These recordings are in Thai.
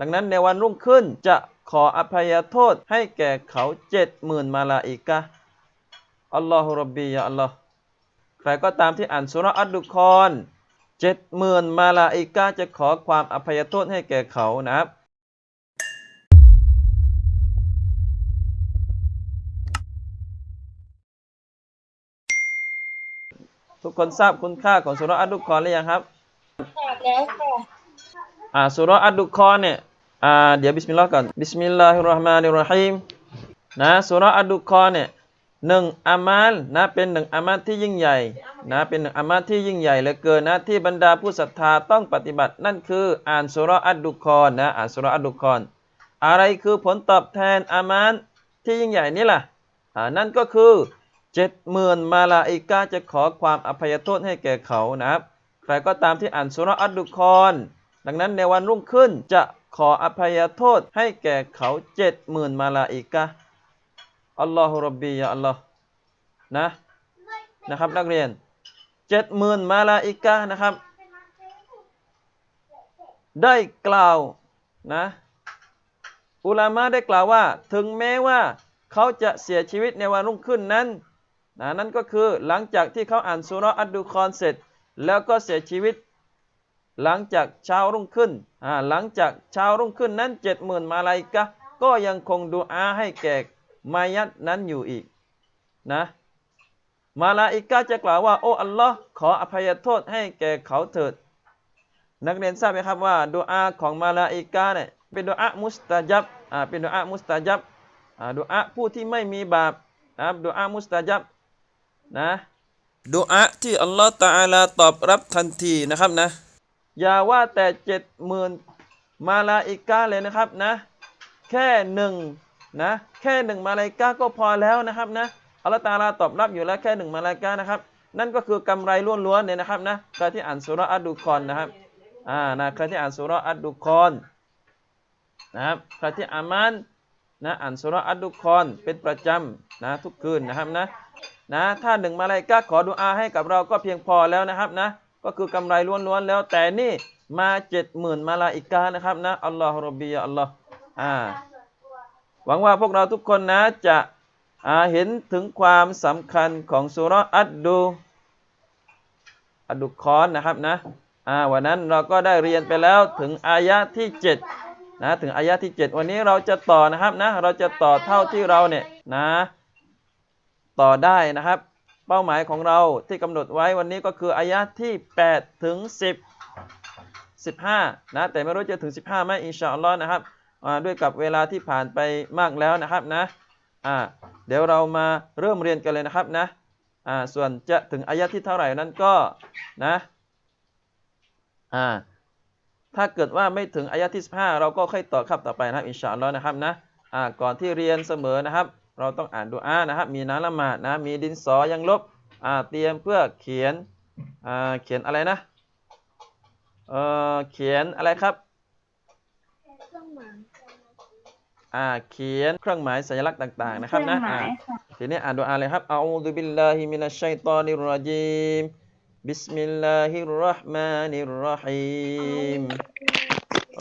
ดังนั้นในวันรุ่งขึ้นจะขออภัยโทษให้แก่เขาเจ็ดหมื่นมาลาอิกะห์อัลลอฮฺรับบียาอัลลอฮ์ใครก็ตามที่อ่านสุราะห์อัดดุคอนเจ็ดหมื่นมาลาอิกะห์จะขอความอภัยโทษให้แก่เขานะครับทุกคนทราบคุณค่าของสุราะห์อัดดุคอนหรือยังครับทราบแล้วค่ะอ่าสุราะห์อัดดุคอนเนี่ย อ่าเดี๋ยวบิสมิลลาห์ก่อนบิสมิลลาฮิรราะห์มานิรราะฮีมนะสุราะห์อัดุคอนเนี่ยหนึ่งอามัลนะเป็นหนึ่งอามัลที่ยิ่งใหญ่นะเป็นหนึ่งอามัลที่ยิ่งใหญ่เหลือเกินนะที่บรรดาผู้ศรัทธาต้องปฏิบัติ นั่นคืออ่านสุราะห์อัดุคอนนะอ่านสุราะห์อัดุคอนอะไรคือผลตอบแทนอามัลที่ยิ่งใหญ่นี่ล่ะอ่านั่นก็คือเจ็ดหมื่นมาลาอิกาจะขอความอภัยโทษให้แก่เขานะครับใครก็ตามที่อ่านสุราะห์อัดดุคอนดังนั้นในวันรุ่งขึ้นจะ ขออภัยโทษให้แก่เขาเจ็ดหมื่นมาลาอิกะอัลลอฮฺรับบียาอัลลอฮ์นะนะครับนักเรียนเจ็ดหมื่นมาลาอิกะนะครับ ได้กล่าวนะอุลามะได้กล่าวว่า ถึงแม้ว่าเขาจะเสียชีวิตในวันรุ่งขึ้นนั้นนะนั่นก็คือหลังจากที่เขาอ่านสุราะอัดดุคอนเสร็จ แล้วก็เสียชีวิต หลังจากเช้ารุ่งขึ้นอ่าหลังจากเช้ารุ่งขึ้นนั้นเจ็ดหมื่นมาลาอิกะก็ยังคงดูอาให้แก่มายัดนั้นอยู่อีกนะมาลาอิกะจะกล่าวว่า โอ้อัลลอฮ์ขออภัยโทษให้แก่เขาเถิด นักเรียนทราบไหมครับว่าดูอาของมาลาอิกะเนี่ยเป็นดูอามุสตาจับอ่าเป็นดูอามุสตาจับอ่าดูอาผู้ที่ไม่มีบาปนะครับดูอามุสตาจับนะดูอาที่อัลลอฮ์ตะอาลาตอบรับทันทีนะครับนะ อย่าว่าแต่เจ็ดหมื่นมาลาอิกาเลยนะครับนะ แค่หนึ่งนะแค่หนึ่งมาลาอิกาก็พอแล้วนะครับนะอัลตาลาตอบรับอยู่แล้วแค่หนึ่งมาลาอิกานะครับ นั่นก็คือกำไรล้วนๆเนี่ยนะครับนะใครที่อ่านสุรอัดดุคอนนะครับอ่านะใครที่อ่านสุรอัดดุคอนนะครับใครที่อามันนะอ่านสุรอัดดุคอนเป็นประจำนะทุกคืนนะครับนะนะถ้าหนึ่งมาลาอิกาขอดุอาให้กับเราก็เพียงพอแล้วนะครับนะ ก็คือกำไรล้วนๆแล้ว แต่นี่มาเจ็ดหมื่นมาลาอิกานะครับนะอัลลอฮฺรบบียาอัลลอฮ์อ่าหวังว่าพวกเราทุกคนนะจะเห็นถึงความสำคัญของสุรอัดดูอัดดุคอนนะครับนะอ่าวันนั้นเราก็ได้เรียนไปแล้วถึงอายะที่เจ็ดนะถึงอายะที่เจ็ดวันนี้เราจะต่อนะครับนะเราจะต่อเท่าที่เราเนี่ยนะ ต่อได้นะครับ เป้าหมายของเราที่กำหนดไว้วันนี้ก็คืออายะที่ 8 ถึง 10 15 นะ แต่ไม่รู้จะถึง 15ไหมอินชาอัลลอฮ์นะครับด้วยกับเวลาที่ผ่านไปมากแล้วนะครับนะเดี๋ยวเรามาเริ่มเรียนกันเลยนะครับนะส่วนจะถึงอายะที่เท่าไหร่นั้นก็นะถ้าเกิดว่าไม่ถึงอายะที่ 15 เราก็ค่อยต่อครับต่อไปนะครับอินชาอัลลอฮ์นะครับนะก่อนที่เรียนเสมอนะครับ เราต้องอ่านดูอานะครับ มีน้ำละหมาดนะ มีดินสอยังลบอ่าเตรียมเพื่อเขียนอ่าเขียนอะไรนะเออเขียนอะไรครับอ่าเขียนเครื่องหมายสัญลักษณ์ต่าง ๆ นะครับนะทีนี้อ่านดูอาเลยครับอาอูดุบิลลาฮิมินัชชัยตอนิรรจีมบิสมิลลาฮิรราะห์มานิรราะฮีม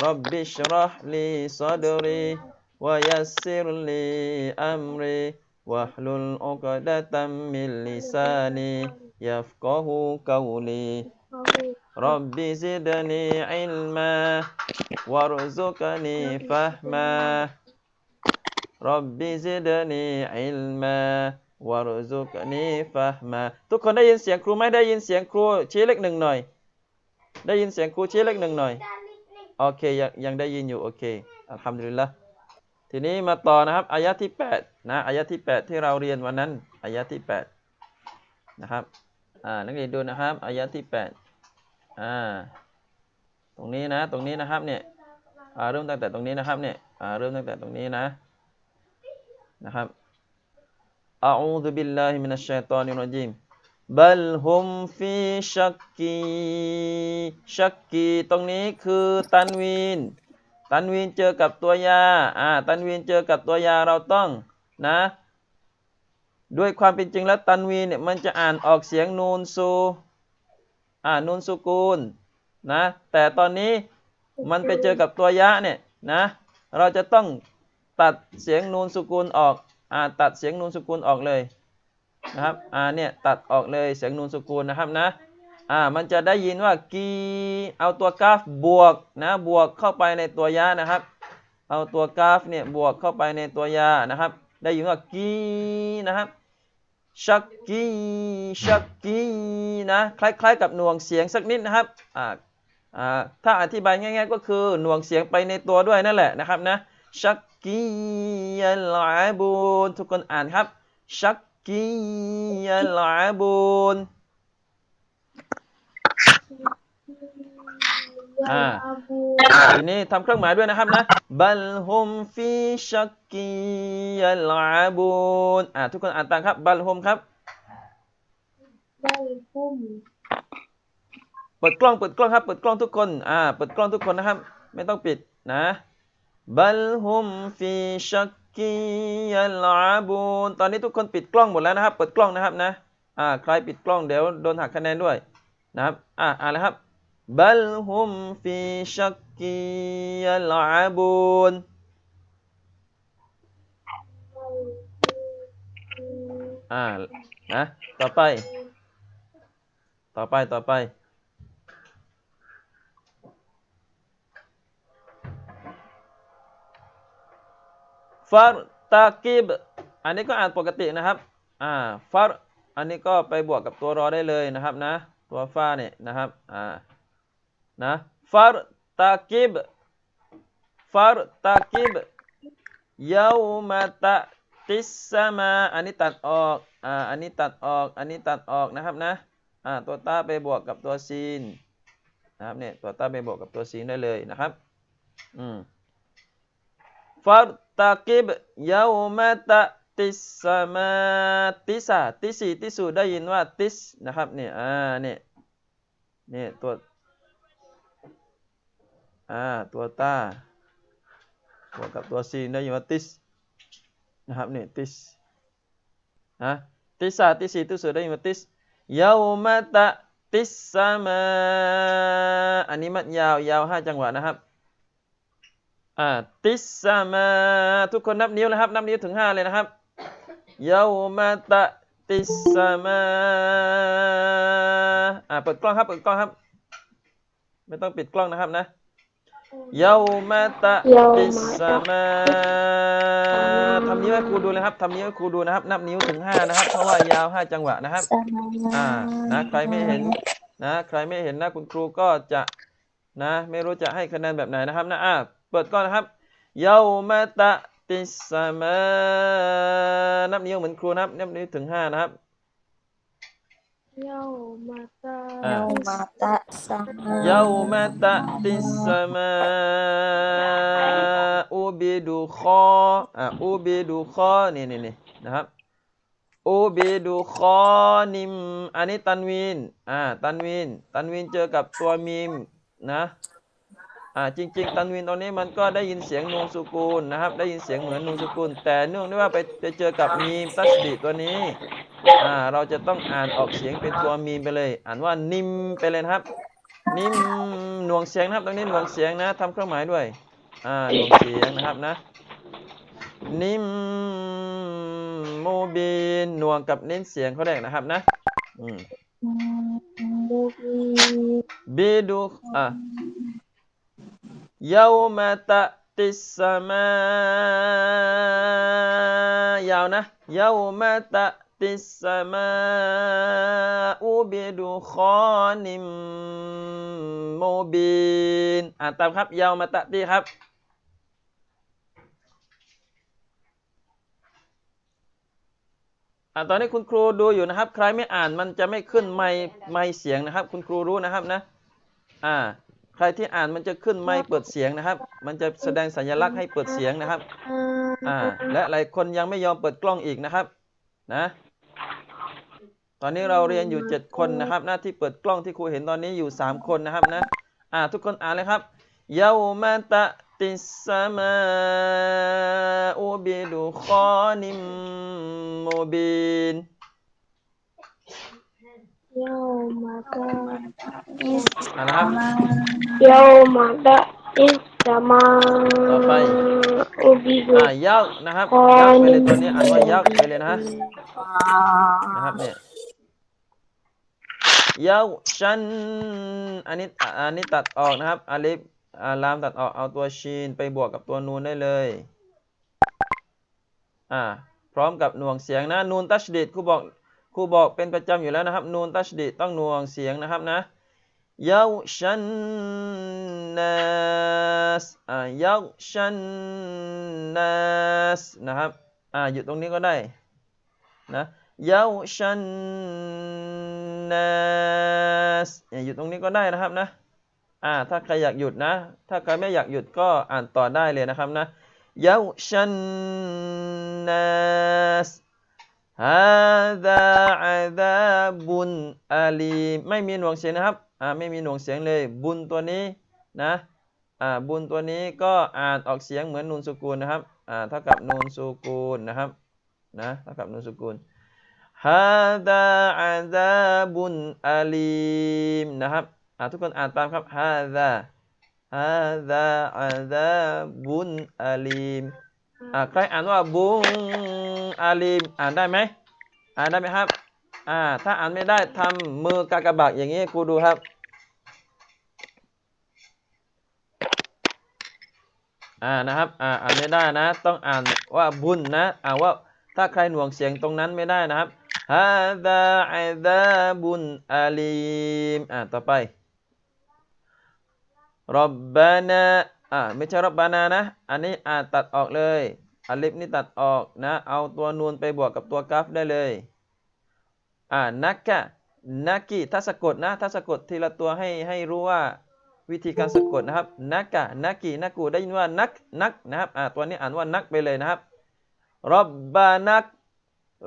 รับบิชรห์ลีซัดรี ويسر لي أمري واحلل عقدة من لساني يفقه قولي رب زدني علما وارزقني فهما رب زدني علما وارزقني فهما ทุกคนได้ยินเสียงครูไหมได้ยินเสียงครูชี้เลขหนึ่งหน่อย ได้ยินเสียงครูชี้เลขหนึ่งหน่อย โอเคยังยังได้ยินอยู่โอเคอัลฮัมดุลิลละ ทีนี้มาต่อนะครับอายะที่8นะอายะที่ 8 ที่เราเรียนวันนั้นอายะที่ 8 นะครับอ่านักเรียนดูนะครับอายะที่8อ่าตรงนี้นะตรงนี้นะครับเนี่ยอ่าเริ่มตั้งแต่ตรงนี้นะครับเนี่ยอ่าเริ่มตั้งแต่ตรงนี้นะนะครับอะอูซุบิลลาฮิมินัชชัยฏอนิรราะญีมบัลฮุมฟีชักกีชักกีตรงนี้คือตันวีน ตันวีนเจอกับตัวยาอ่าตันวีนเจอกับตัวยาเราต้องนะ ด้วยความเป็นจริงแล้วตันวีนเนี่ยมันจะอ่านออกเสียงนูนซูอ่านูนสุกูลนะแต่ตอนนี้มันไปเจอกับตัวยะเนี่ยนะเราจะต้องตัดเสียงนูนสุกูลออกอ่าตัดเสียงนูนสุกูลออกเลยนะครับอ่าเนี่ยตัดออกเลยเสียงนูนสุกูลนะครับนะ อ่ามันจะได้ยินว่ากีเอาตัวกราฟบวกนะบวกเข้าไปในตัวยานะครับ เอาตัวกราฟเนี่ยบวกเข้าไปในตัวยานะครับ ได้ยินว่ากีนะครับชักกีชักกีนะคล้ายๆ กับหน่วงเสียงสักนิดนะครับอ่าอ่าถ้าอธิบายง่าย ๆ ก็คือหน่วงเสียงไปในตัวด้วยนั่นแหละนะครับนะชักกียัลลาบูนทุกคนอ่านครับชักกียัลลาบูน อ่าทีนี้ทำเครื่องหมายด้วยนะครับนะบัลฮุมฟีชักกียัลลาบูนอ่าทุกคนอ่านตามครับ บัลฮุมครับได้พุ่มเปิดกล้องเปิดกล้องครับเปิดกล้องทุกคนอ่าเปิดกล้องทุกคนนะครับ ไม่ต้องปิดนะบัลฮุมฟีชักกียัลลาบูนตอนนี้ทุกคนปิดกล้องหมดแล้วนะครับ เปิดกล้องนะครับนะอ่าใครปิดกล้องเดี๋ยวโดนหักคะแนนด้วย นะครับ อ่าอ่านเลยครับบัลฮุมฟีชักกียัลลาบูนอ่านะต่อไป ต่อไปต่อไปฟาร์ตากิบอันนี้ก็อ่านปกตินะครับ อ่าฟาร์อันนี้ก็ไปบวกกับตัวรอได้เลยนะครับนะ ตัวฟ้าเนี่ยนะครับอ่านะฟารตากิบฟารตากิบเยาวมาตะติสสมาอันนี้ตัดออกอ่าอันนี้ตัดออกอันนี้ตัดออกนะครับนะอ่าตัวตาไปบวกกับตัวซีนนะครับเนี่ยตัวตาไปบวกกับตัวซีนได้เลยนะครับอืมฟัรตากิบยาวมาตะ ติสสมาติสาติสีติสูได้ยินว่าติสนะครับเนี่ยอ่าเนี่ยเนี่ยตัวอ่าตัวตาบวกกับตัวซีนได้ยินว่าติสนะครับเนี่ยติสนะติสาติสีติสูได้ยินว่าติสยาวมาตะติสสมาอันนี้มัดยาวยาวห้าจังหวะนะครับอ่าติสสมาทุกคนนับนิ้วนะครับนับนิ้วถึงห้าเลยนะครับ ยาวมาตะติสสมาอ่าเปิดกล้องครับเปิดกล้องครับ ไม่ต้องปิดกล้องนะครับนะเยาวมาตะติสสมาทำนิ้วให้ครูดูเลยครับทำนิ้วให้ครูดูนะครับ นับนิ้วถึงห้านะครับ เพราะว่ายาวห้าจังหวะนะครับ อ่า นะ ใครไม่เห็น นะ ใครไม่เห็นนะคุณครูก็จะนะ ไม่รู้จะให้คะแนนแบบไหนนะครับ นะ อ่าเปิดก่อนนะครับเยาวมา ตะติสสมานับนิ้วเหมือนครูนะครับนับนิ้วถึงห้านะครับเย้ามาตาอ่ามาตะสังเยาวมาตะติสสมาอูบิดูคออ่าอูบิดูคอนี่นี่นี่นะครับอูบิดูคอนิมอันนี้ตันวินอ่าตันวิน ตันวินเจอกับตัวมีมนะ อ่าจริง ๆ ตันวินตอนนี้มันก็ได้ยินเสียงนูนสุกูลนะครับ ได้ยินเสียงเหมือนนูนสุกูล แต่เนื่องด้วยว่าไปไปเจอกับมีมตัสดีตัวนี้อ่าเราจะต้องอ่านออกเสียงเป็นตัวมีมไปเลย อ่านว่านิมไปเลยนะครับ นิมหน่วงเสียงนะครับตรงนี้หน่วงเสียงนะทำเครื่องหมายด้วยอ่าหน่วงเสียงนะครับนะ นิมโมบีนหน่วงกับเน้นเสียงเขาแรกนะครับนะอืมบูบีบีดูอะ ยาวมาตะติสมายาวนะยาวมาตะติสมาอูบิดูคอนิมโมบินอ่านตามครับยาวมาตะตีครับ อ่าตอนนี้คุณครูดูอยู่นะครับ ใครไม่อ่านมันจะไม่ขึ้นไมค์ไมค์เสียงนะครับ คุณครูรู้นะครับนะ อ่า ใครที่อ่านมันจะขึ้นไมค์เปิดเสียงนะครับ มันจะแสดงสัญลักษณ์ให้เปิดเสียงนะครับ อ่า และหลายคนยังไม่ยอมเปิดกล้องอีกนะครับ นะ ตอนนี้เราเรียนอยู่เจ็ดคนนะครับ หน้าที่เปิดกล้องที่ครูเห็นตอนนี้อยู่สามคนนะครับนะ อ่า ทุกคนอ่านเลยครับเยาวมาตะติสสมาอูบิดูคอนิมโมบิน ย้ามาตาอิสนะครับมาเย้ามาตาอิสสมาต่อไปอุบิดุอ่ายักษ์นะครับยักษ์ไปเลยตัวนี้อ่านว่ายักษ์ไปเลยนะฮะนะครับเนี่ยยาวชันอันนี้อะอันนี้ตัดออกนะครับอาลิฟอาลามตัดออกเอาตัวชีนไปบวกกับตัวนูนได้เลยอ่าพร้อมกับหน่วงเสียงนะนูนตัชดีดครูบอก ครูบอกเป็นประจำอยู่แล้วนะครับ นูนตัชดีต้องนวงเสียงนะครับนะยาวชันนัสอ่ายาวชันนัสนะครับอ่าอยู่ตรงนี้ก็ได้นะเยาวชันนัสเนี่ยอยู่ตรงนี้ก็ได้นะครับนะอ่าถ้าใครอยากหยุดนะ ถ้าใครไม่อยากหยุดก็อ่านต่อได้เลยนะครับนะเยาวชันนัส ฮาดาอาดาบุนอาลีไม่มีหน่วงเสียงนะครับอ่าไม่มีหน่วงเสียงเลย บุญตัวนี้นะอ่าบุญตัวนี้ก็อ่านออกเสียงเหมือนนูนสุกูลนะครับอ่าเท่ากับนูนสุกูลนะครับนะเท่ากับนูนสุกูลฮาดาอาซาบุนอาลีมนะครับอ่าทุกคนอ่านตามครับฮาดาฮาดาอาซาบุนอาลีม อ่าใครอ่านว่าบุงอาลีมอ่านได้ไหมอ่านได้ไหมครับอ่าถ้าอ่านไม่ได้ทำมือกากบาทอย่างนี้ครูดูครับอ่านะครับอ่าอ่านไม่ได้นะ ต้องอ่านว่าบุญนะอ่านว่าถ้าใครหน่วงเสียงตรงนั้นไม่ได้นะครับฮาดาอาซาบุนอาลีมอ่าต่อไปรับบานา อ่าไม่ใช่รับบานานะ อันนี้อ่าตัดออกเลยอาลิฟนี่ตัดออกนะ เอาตัวนูนไปบวกกับตัวกัฟได้เลย อ่านักกะนักกีถ้าสะกดนะ ถ้าสะกดทีละตัวให้ให้รู้ว่าวิธีการสะกดนะครับนักกะนักกีนักกูได้ยินว่านักนักนะครับอ่าตัวนี้อ่านว่านักไปเลยนะครับรับบานัก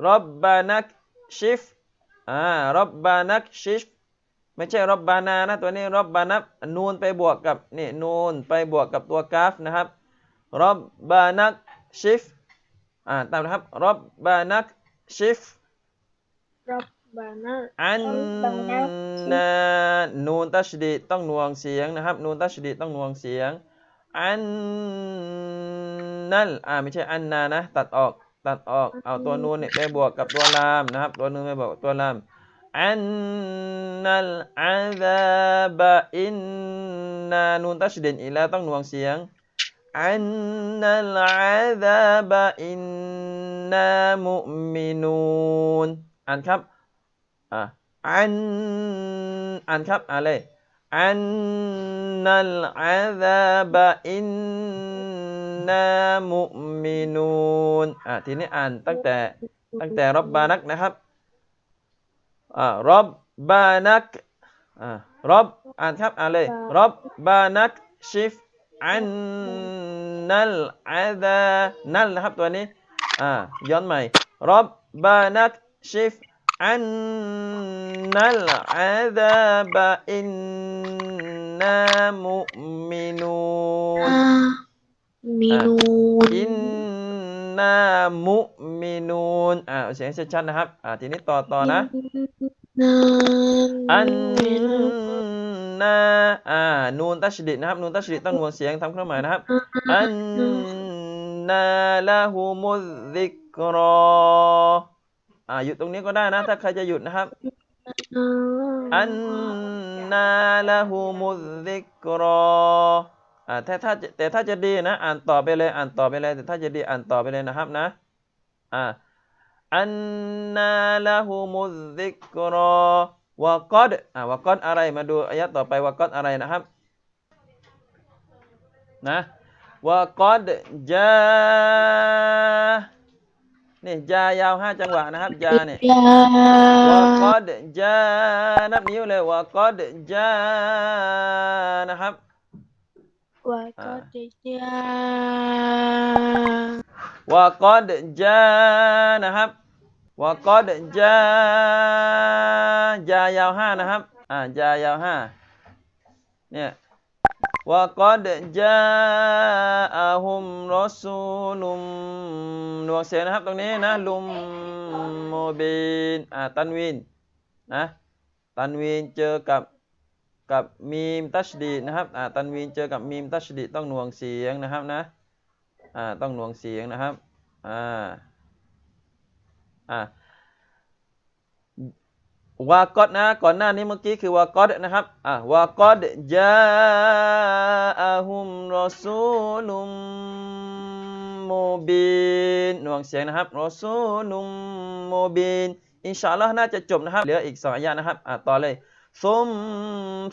รับบานักชิฟอ่ารับบานักชิฟ ไม่ใช่รับบานานะตัวนี้รับบานับนูนไปบวกกับนี่นูนไปบวกกับตัวกราฟนะครับรับบานักชิฟอ่าตามนะครับรับบานักชิฟรับบานะอันนานูนตัชดีดต้องหน่วงเสียงนะครับ นูนตัชดีดต้องหน่วงเสียงอันนั่นอ่าไม่ใช่อันนานะ ตัดออกตัดออกเอาตัวนูนเนี่ยไปบวกกับตัวลามนะครับ ตัวนูนไปบวกกับตัวลาม อันนัลอาซาบะอินนานูนตัชดีดอีกแล้วต้องหน่วงเสียงอันนัลอาซาบะอินนามุมินูนอ่านครับอะอันอ่านครับอ่านเลยอันนัลอาซาบะอินนามุมินูนอะทีนี้อ่านตั้งแต่ตั้งแต่รับบานักนะครับ อ่ารอบบานักอ่ารอบอ่านครับอ่านเลยรอบบานักชิฟอันนัลอาดานัลนะครับตัวนี้อ่าย้อนใหม่รอบบานักชิฟอันนัลอาดาบะอินนามุมินูนมินูนอินนามุ เอาเสียงชัดๆนะครับ อ่าทีนี้ต่อต่อนะนานอันนาอ่านูนตัชดิดนะครับ นูนตัชดิดต้องนวลเสียงทำเครื่องหมายนะครับ อันนาละหูมุซิกรออ่าหยุดตรงนี้ก็ได้นะ ถ้าใครจะหยุดนะครับ อันนาละหูมุซิกรออ่าแต่ถ้าจะแต่ถ้าจะดีนะ อ่านต่อไปเลย อ่านต่อไปเลย แต่ถ้าจะดีอ่านต่อไปเลยนะครับนะ อ่าอันนาละหูมุซิกรอวะกอดอ่าวะกอดอะไรมาดูอายะต่อไปวะกอดอะไรนะครับนะวะกอดจานี่จายาวห้าจังหวะนะครับจาเนี่ยยาวะกอดจานับนิ้วเลยวะกอดจานะครับว่าก็จะยา วะกอดจานะครับวะกอดจาจายาวห้านะครับอ่าจายาวห้าเนี่ยวะกอดจาอะฮุมรอซูลุมหนวงเสียงนะครับตรงนี้นะลุมโมบินอ่าตันวินนะตันวินเจอกับกับมีมตัชดีนะครับอ่าตันวีนเจอกับมีมตัชดีต้องหน่วงเสียงนะครับนะ อ่าต้องหน่วงเสียงนะครับอ่าอ่าวากอดนะก่อนหน้านี้เมื่อกี้คือวากอดนะครับอ่าวากอดจาอะฮุมรอซูลุมโมบินหน่วงเสียงนะครับรอซูลุมโมบินอินชาอัลลอฮ์น่าจะจบนะครับเหลืออีกสองอายะนะครับอ่าต่อเลย ซุม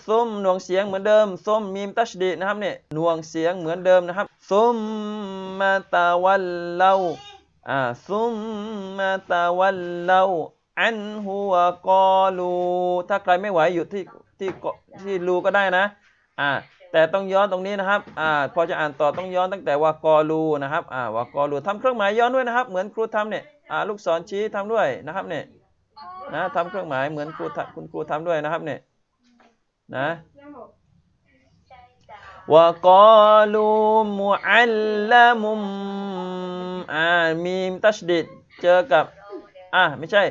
ซุมหน่วงเสียงเหมือนเดิมซุมมีมตัชดีดนะครับเนี่ยหน่วงเสียงเหมือนเดิมนะครับซุมมาตาวัลเลาอ่าซุมมาตาวัลเลาอันฮุวกอลูถ้าใครไม่ไหวหยุดที่ที่กที่ลูก็ได้นะอ่าแต่ต้องย้อนตรงนี้นะครับอ่าพอจะอ่านต่อต้องย้อนตั้งแต่วากอลูนะครับอ่าวากอลูทำเครื่องหมายย้อนด้วยนะครับ เหมือนครูทำเนี่ยอ่าลูกศรชี้ทำด้วยนะครับเนี่ย นะทำเครื่องหมายเหมือนครูคุณครูทำด้วยนะครับเนี่ยนะว่ากอลูมุอัลละมุมอามีมตัชดิดเจอกับอ่าไม่ใช่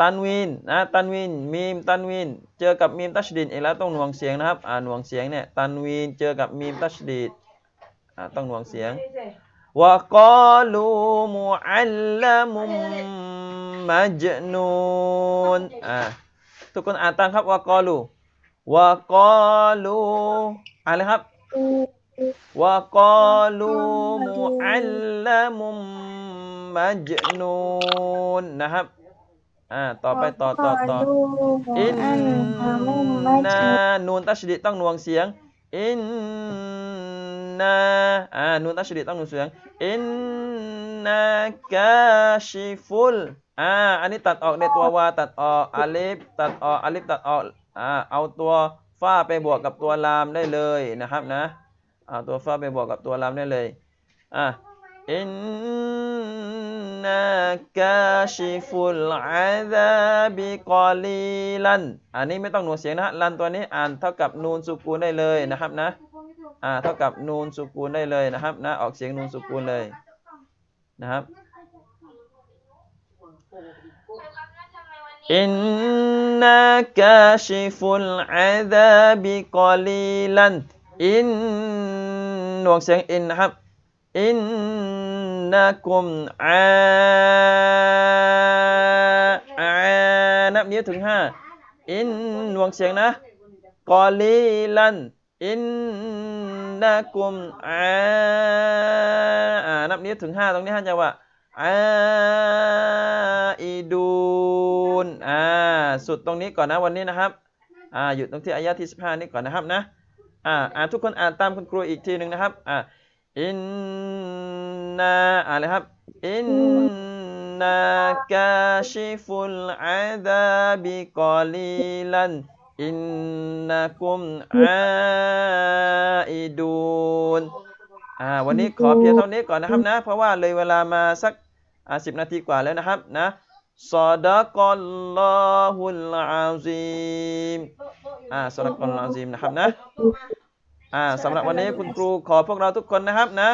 ตันวินนะตันวินมีมตันวินเจอกับมีมตัชดิดอีแล้วต้องหน่วงเสียงนะครับอ่าหน่วงเสียงเนี่ยตันวินเจอกับมีมตัชดิดอ่าต้องหน่วงเสียงว่ากอลูมุอัลละมุม มัจนูนอ่าทุกคนอ่านตามครับวากอลูวากอลูอ่านเลยครับวากอลูมุอัลละมุมมัจนูนนะครับอ่าต่อไปต่อต่อต่ออินนานูนตัชดิต้องนวงเสียงอินนาอ่านูนตัชดิต้องนวงเสียงอินนากาชิฟุล อ่า อันนี้ตัดออกในตัววาตัดออกอาลิฟตัดออกอาลิฟตัดออกอ่าเอาตัวฟ้าไปบวกกับตัวลามได้เลยนะครับนะเอาตัวฟ้าไปบวกกับตัวลามได้เลยอะอินนากาชิฟุลอาซาบิกอลีลันอันนี้ไม่ต้องหน่วงเสียงนะฮะลันตัวนี้อ่านเท่ากับนูนสุกูนได้เลยนะครับนะอ่าเท่ากับนูนสุกูนได้เลยนะครับนะออกเสียงนูนสุกูนเลยนะครับ อินนากาชิฟุลอาซาบิกอลีลันอินหนวงเสียงอินนะครับอินนักุมอาอานับนิ้วถึงห้าอินหนวงเสียงนะกอลีลันอินนักุมอาอานับนิ้วถึงห้าตรงนี้ห้าจังหวะ อาอีดูนอ่าสุดตรงนี้ก่อนนะวันนี้นะครับอ่าหยุดตรงที่อายะที่สิบห้านี้ก่อนนะครับนะอ่าอ่านทุกคนอ่านตามคุณครูอีกทีหนึ่งนะครับอ่าอินนาอ่านเลยครับอินนากาชิฟุลอาซาบิกอลีลันอินนักุมอาอิดูนอ่าวันนี้ขอเพียงเท่านี้ก่อนนะครับนะ เพราะว่าเลยเวลามาสัก อ่าสิบนาทีกว่าแล้วนะครับนะซอดะกัลลอฮุลอาซีมอ่าซอดะกัลลอฮุลอาซีมนะครับนะอ่าสำหรับวันนี้คุณครูขอพวกเราทุกคนนะครับนะ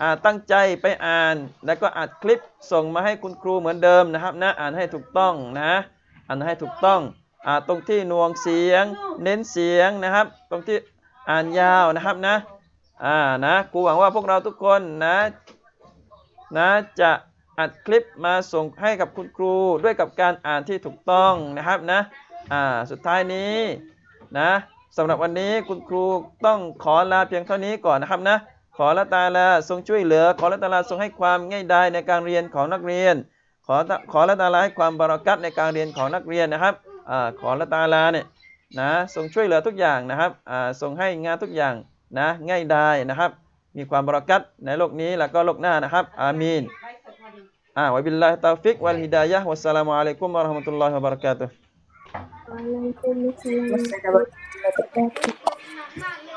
อ่าตั้งใจไปอ่านแล้วก็อัดคลิปส่งมาให้คุณครูเหมือนเดิมนะครับนะอ่านให้ถูกต้องนะอ่านให้ถูกต้องอ่าตรงที่นวงเสียง เน้นเสียงนะครับ ตรงที่อ่านยาวนะครับนะอ่านะครูหวังว่าพวกเราทุกคนนะนะจะ อัดคลิปมาส่งให้กับคุณครูด้วยกับการอ่านที่ถูกต้องนะครับนะอ่าสุดท้ายนี้นะสำหรับวันนี้คุณครูต้องขอลาเพียงเท่านี้ก่อนนะครับนะขอละตาลาทรงช่วยเหลือ ขอละตาลาทรงให้ความง่ายดายในการเรียนของนักเรียน ขอขอละตาลาให้ความบารักัตในการเรียนของนักเรียนนะครับอ่าขอละตาลาเนี่ยนะทรงช่วยเหลือทุกอย่างนะครับอ่าทรงให้งานทุกอย่างนะง่ายดายนะครับ มีความบารักัตในโลกนี้แล้วก็โลกหน้านะครับ อามีน Ah, wabillahi taufik wal hidayah. Wassalamualaikum warahmatullahi wabarakatuh. Waalaikumsalam warahmatullahi wabarakatuh.